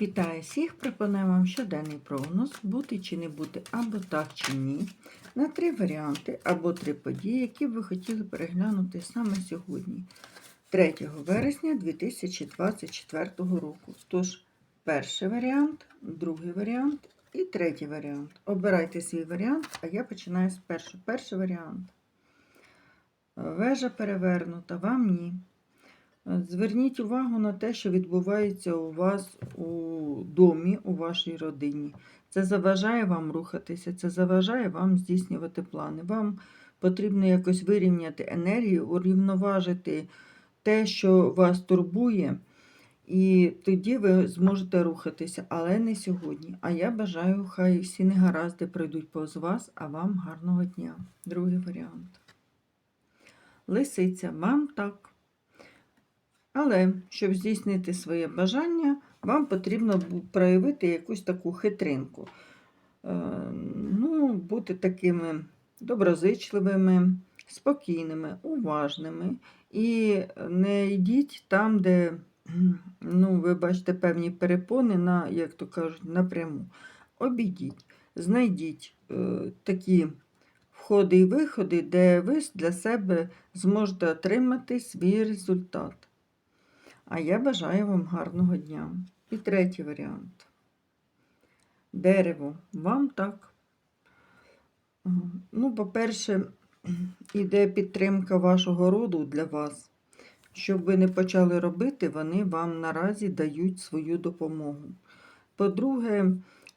Вітаю всіх! Пропоную вам щоденний прогноз, бути чи не бути, або так чи ні, на три варіанти або три події, які б ви хотіли переглянути саме сьогодні, 3 вересня 2024 року. Тож, перший варіант, другий варіант і третій варіант. Обирайте свій варіант, а я починаю з першого. Перший варіант. Вежа перевернута, вам ні. Зверніть увагу на те, що відбувається у вас у домі, у вашій родині. Це заважає вам рухатися, це заважає вам здійснювати плани. Вам потрібно якось вирівняти енергію, урівноважити те, що вас турбує, і тоді ви зможете рухатися, але не сьогодні. А я бажаю, хай всі негаразди пройдуть повз вас, а вам гарного дня. Другий варіант. Лисиця, вам так. Але щоб здійснити своє бажання, вам потрібно проявити якусь таку хитринку. Е, Ну, бути такими доброзичливими, спокійними, уважними. І не йдіть там, де ну, ви бачите певні перепони, на, як то кажуть, напряму. Обійдіть, знайдіть е, такі входи і виходи, де ви для себе зможете отримати свій результат. А я бажаю вам гарного дня. І третій варіант. Дерево. Вам так. Ну, по-перше, іде підтримка вашого роду для вас. Щоб ви не почали робити, вони вам наразі дають свою допомогу. По-друге,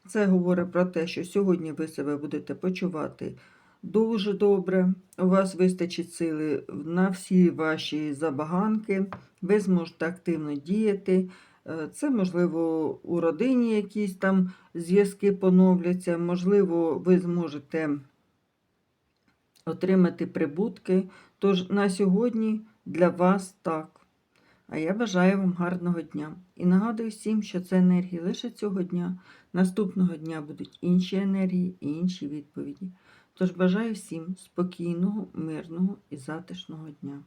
це говорить про те, що сьогодні ви себе будете почувати дуже добре. У вас вистачить сили на всі ваші забаганки, ви зможете активно діяти. Е, Це, можливо, у родині якісь там зв'язки поновляться, можливо, ви зможете отримати прибутки. Тож на сьогодні для вас так. А я бажаю вам гарного дня. І нагадую всім, що це енергії лише цього дня. Наступного дня будуть інші енергії і інші відповіді. Тож бажаю всім спокійного, мирного і затишного дня.